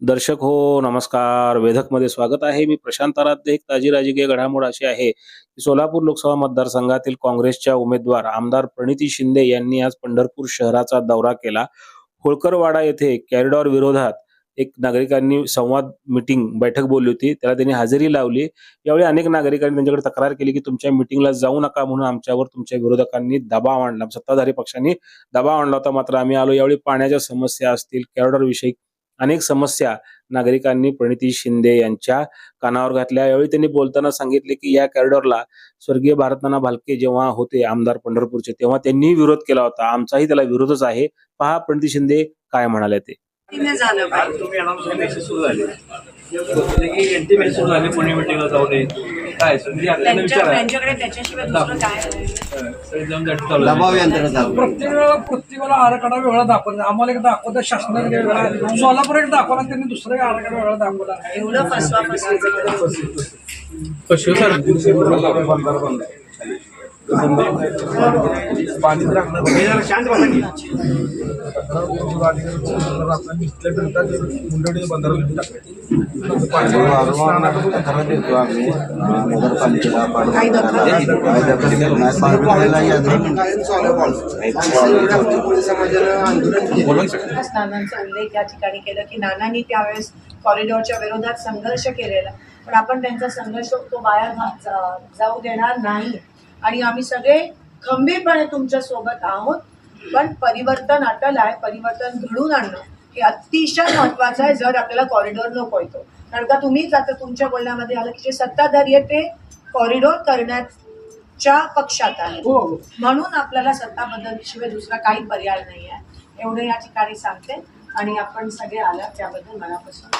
दर्शक हो नमस्कार. वेधकमध्ये स्वागत आहे. मी प्रशांत आराध्य. एक ताजी राजकीय घडामोड अशी आहे की सोलापूर लोकसभा मतदारसंघातील काँग्रेसच्या उमेदवार आमदार प्रणिती शिंदे यांनी आज पंढरपूर शहराचा दौरा केला. होळकरवाडा येथे कॅरिडॉर विरोधात एक नागरिकांनी संवाद मिटिंग बैठक बोलली होती. त्याला त्यांनी हजेरी लावली. यावेळी अनेक नागरिकांनी त्यांच्याकडे तक्रार केली की तुमच्या मिटिंगला जाऊ नका म्हणून आमच्यावर तुमच्या विरोधकांनी दबाव आणला. सत्ताधारी पक्षांनी दबाव आणला होता मात्र आम्ही आलो. यावेळी पाण्याच्या समस्या असतील कॅरिडॉर विषयी अनेक समस्या नागरिकांनी प्रणिती शिंदे यांच्या कानावर घातल्या. यावेळी त्यांनी बोलताना सांगितले की या कॉरिडॉरला स्वर्गीय भारतनाना भालके जेव्हा होते आमदार पंढरपूरचे तेव्हा त्यांनी विरोध केला होता. आमचाही त्याला विरोधच आहे. पहा प्रणिती शिंदे काय म्हणाले ते. चालू आहे. दबाव यंत्रणा चालू प्रत्येक वेळा प्रत्येकाला आराखडा वेगळा दाखवला आम्हाला एक दाखवता शासनाने वेगळा सोलापूर एक दाखवला त्यांनी दुसरा एक आराखडा वेगळा दाखवला एवढं फसवा फसवीचं देतो आम्ही नगरपालिकेला उल्लेख या ठिकाणी केला की नानांनी त्यावेळेस कॉरिडॉरच्या विरोधात संघर्ष केलेला. पण आपण त्यांचा संघर्ष तो जा- जाऊ देणार नाही. आणि आम्ही सगळे खंबीरपणे तुमच्यासोबत आहोत. पण परिवर्तन अटल आहे परिवर्तन घडून आणणं हे अतिशय महत्वाचं आहे जर आपल्याला कॉरिडॉर नको येतो कारण का तुम्हीच आता तुमच्या बोलण्यामध्ये आलं की जे सत्ताधारी आहे ते कॉरिडॉर करण्याच्या पक्षात आहे म्हणून आपल्याला सत्ता बदलल्याशिवाय दुसरा काही पर्याय नाही आहे एवढं या ठिकाणी सांगते आणि आपण सगळे आलात त्याबद्दल मनापासून